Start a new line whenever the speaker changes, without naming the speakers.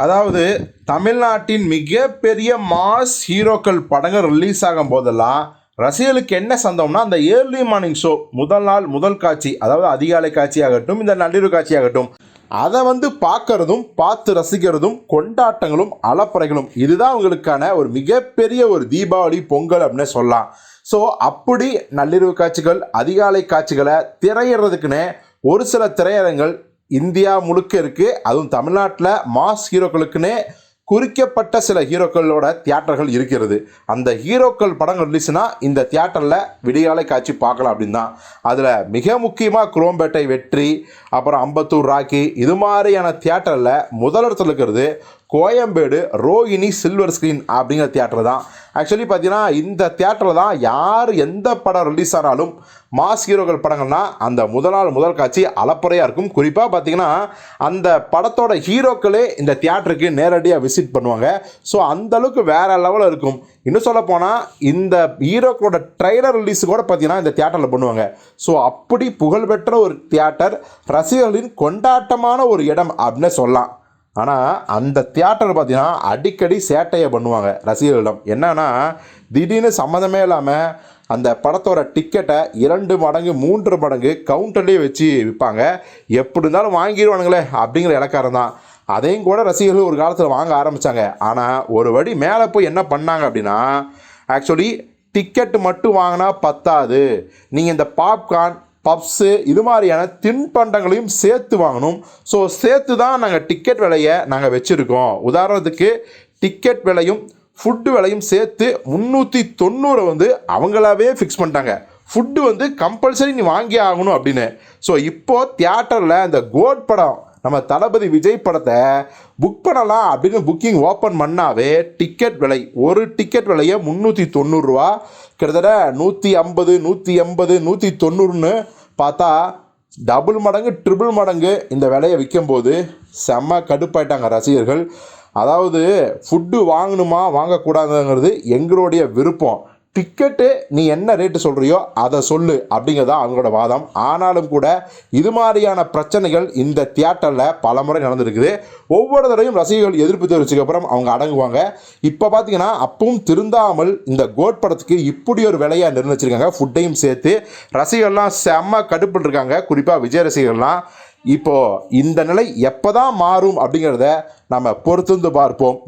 அதாவது தமிழ்நாட்டின் மிகப்பெரிய மாஸ் ஹீரோக்கள் படங்கள் ரிலீஸ் ஆகும் போதெல்லாம் ரசிகர்களுக்கு என்ன சந்தோம்னா அந்த ஏர்லி மார்னிங் ஷோ முதல் நாள் முதல் காட்சி அதாவது அதிகாலை காட்சியாகட்டும் இந்த நள்ளிரவு காட்சியாகட்டும் அதை வந்து பார்க்கறதும் பார்த்து ரசிக்கிறதும் கொண்டாட்டங்களும் அலப்பறைகளும் இதுதான் உங்களுக்கான ஒரு மிகப்பெரிய ஒரு தீபாவளி பொங்கல் அப்படின்னு சொல்லலாம். ஸோ அப்படி நள்ளிரவு காட்சிகள் அதிகாலை காட்சிகளை திரையிடுறதுக்குன்னு ஒரு சில திரையரங்கள் இந்தியா முழுக்க இருக்குது அதுவும் தமிழ்நாட்டில் மாஸ் ஹீரோக்களுக்குன்னே குறிக்கப்பட்ட சில ஹீரோக்களோட தியேட்டர்கள் இருக்கிறது. அந்த ஹீரோக்கள் படங்கள் ரிலீஸ்னால் இந்த தியேட்டரில் விடியாலை காட்சி பார்க்கலாம் அப்படின்னு தான். அதில் மிக முக்கியமாக குரோம்பேட்டை வெற்றி அப்புறம் அம்பத்தூர் ராக்கி இது மாதிரியான தியேட்டரில் முதலிடத்தில் இருக்கிறது கோயம்பேடு ரோஹிணி சில்வர் ஸ்க்ரீன் அப்படிங்கிற தியேட்டர் தான். ஆக்சுவலி பார்த்தீங்கன்னா இந்த தியேட்டரில் தான் யார் எந்த படம் ரிலீஸ் ஆனாலும் மாஸ் ஹீரோக்கள் படங்கள்னா அந்த முதல் நாள் முதல் காட்சி அலப்பறையாக இருக்கும். குறிப்பாக பார்த்தீங்கன்னா அந்த படத்தோட ஹீரோக்களே இந்த தியேட்டருக்கு நேரடியாக விசிட் பண்ணுவாங்க. ஸோ அந்தளவுக்கு வேறு லெவலில் இருக்கும். இன்னும் சொல்ல போனால் இந்த ஹீரோக்களோட ட்ரைலர் ரிலீஸ் கூட பார்த்தீங்கன்னா இந்த தியேட்டரில் பண்ணுவாங்க. ஸோ அப்படி புகழ்பெற்ற ஒரு தியேட்டர் ரசிகர்களின் கொண்டாட்டமான ஒரு இடம் அப்படின்னு சொல்லலாம். ஆனால் அந்த தியேட்டர் பார்த்தீங்கன்னா அடிக்கடி சேட்டையை பண்ணுவாங்க ரசிகர்களிடம். என்னன்னா திடீர்னு சம்மந்தமே இல்லாமல் அந்த படத்தோட டிக்கெட்டை இரண்டு மடங்கு மூன்று மடங்கு கவுண்டர்லேயே வச்சு விற்பாங்க. எப்படி இருந்தாலும் வாங்கிடுவானுங்களே அப்படிங்கிற இலக்காரம் தான். அதையும் கூட ரசிகர்கள் ஒரு காலத்தில் வாங்க ஆரம்பித்தாங்க ஆனால் ஒரு வடி மேலே போய் என்ன பண்ணாங்க அப்படின்னா ஆக்சுவலி டிக்கெட்டு மட்டும் வாங்கினா பத்தாது. நீங்கள் இந்த பாப்கார்ன் பப்ஸு இது மாதிரியான தின்பண்டங்களையும் சேர்த்து வாங்கணும். ஸோ சேர்த்து தான் நாங்கள் டிக்கெட் விலையை நாங்கள் வச்சுருக்கோம். உதாரணத்துக்கு டிக்கெட் விலையும் ஃபுட்டு விலையும் சேர்த்து முந்நூற்றி தொண்ணூறை வந்து அவங்களாவே ஃபிக்ஸ் பண்ணிட்டாங்க. ஃபுட்டு வந்து கம்பல்சரி நீ வாங்கி ஆகணும் அப்படின்னு. ஸோ இப்போது தியேட்டரில் இந்த கோட் படம் நம்ம தளபதி விஜய் படத்தை புக் பண்ணலாம் அப்படின்னு புக்கிங் ஓப்பன் பண்ணாவே டிக்கெட் விலை ஒரு டிக்கெட் விலையை முந்நூற்றி தொண்ணூறுரூவா கிட்டத்தட்ட நூற்றி ஐம்பது நூற்றி எண்பது நூற்றி தொண்ணூறுன்னு பார்த்தா டபுள் மடங்கு ட்ரிபிள் மடங்கு இந்த விலையை விற்கும்போது செம்ம கடுப்பாயிட்டாங்க ரசிகர்கள். அதாவது ஃபுட்டு வாங்கணுமா வாங்கக்கூடாதுங்கிறது எங்களுடைய விருப்பம். டிக்கெட்டு நீ என்ன ரேட்டு சொல்கிறியோ அதை சொல்லு அப்படிங்கிறதா அவங்களோட வாதம். ஆனாலும் கூட இது மாதிரியான பிரச்சனைகள் இந்த தியேட்டரில் பல முறை நடந்திருக்குது. ஒவ்வொரு தடவையும் ரசிகர்கள் எதிர்ப்பு தெரிவிச்சதுக்கப்புறம் அவங்க அடங்குவாங்க. இப்போ பார்த்தீங்கன்னா அப்பவும் திருந்தாமல் இந்த கோட் படத்துக்கு இப்படி ஒரு விலையாக நிர்ணயிச்சிருக்காங்க. ஃபுட்டையும் சேர்த்து ரசிகர்கள்லாம் செம்ம கடுப்பில் இருக்காங்க. குறிப்பாக விஜய் ரசிகர்கள்லாம். இப்போது இந்த நிலை எப்போ தான் மாறும் அப்படிங்கிறத நம்ம பொறுத்திருந்து பார்ப்போம்.